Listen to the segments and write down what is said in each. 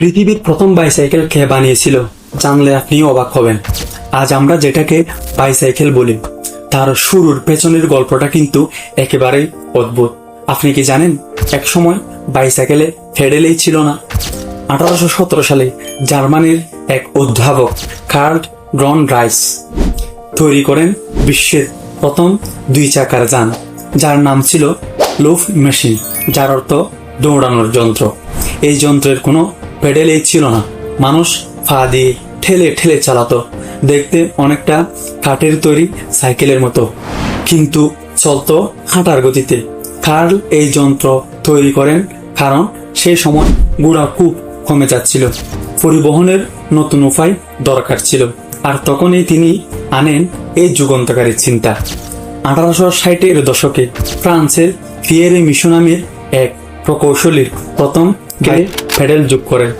পৃথিবীর প্রথম বাইসাইকেল কে বানিয়েছিল? জানলে আপনিও অবাক হবেন। আজ আমরা যেটাকে বাইসাইকেল বলি, তার শুরুর পেছনের গল্পটা কিন্তু একেবারেই অদ্ভুত। আপনি কি জানেন এক সময় বাইসাইকেলে ফেডেলেই ছিল না? আঠারোশো সতেরো সালে জার্মানির এক অধ্যাপক, কার্ল গ্রন রাইস, তৈরি করেন বিশ্বের প্রথম দুই চাকার যান, যার নাম ছিল লুফ মেশিন, যার অর্থ দৌড়ানোর যন্ত্র। এই যন্ত্রের কোনো পেডেলেই ছিল না। মানুষ পা দিয়ে ঠেলে ঠেলে চালাতো। দেখতে অনেকটা কাঠের তৈরি সাইকেলের মতো। কিন্তু চলতো হাঁটার গতিতে। কার্ল এই যন্ত্র তৈরি করেন কারণ সেই সময় গুড়া খুব কমে যাচ্ছিল। পরিবহনের নতুন উপায় দরকার ছিল। আর তখনই তিনি আনেন এই যুগান্তকারী চিন্তা। আঠারোশো ষাটের দশকে ফ্রান্সের ফিয়েরে মিশো নামের এক প্রকৌশলীর প্রথম গায়ে প্যাডেল যোগ করেন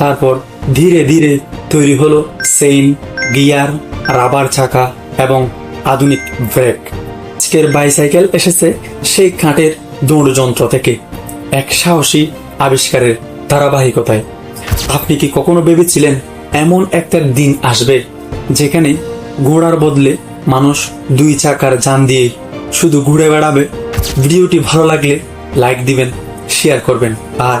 তারপর ধীরে ধীরে তৈরি হলো সেইন গিয়ার, রাবার চাকা এবং আধুনিক ব্রেক। আজকের বাইসাইকেল এসেছে সেই কাঠের দৌড় যন্ত্র থেকে, এক সাহসী আবিষ্কারের ধারাবাহিকতায়। আপনি কি কখনো ভেবেছিলেন এমন একটা দিন আসবে যেখানে ঘোড়ার বদলে মানুষ দুই চাকার যান দিয়ে শুধু ঘুরে বেড়াবে? ভিডিওটি ভালো লাগলে লাইক দিবেন, শেয়ার করবেন, আর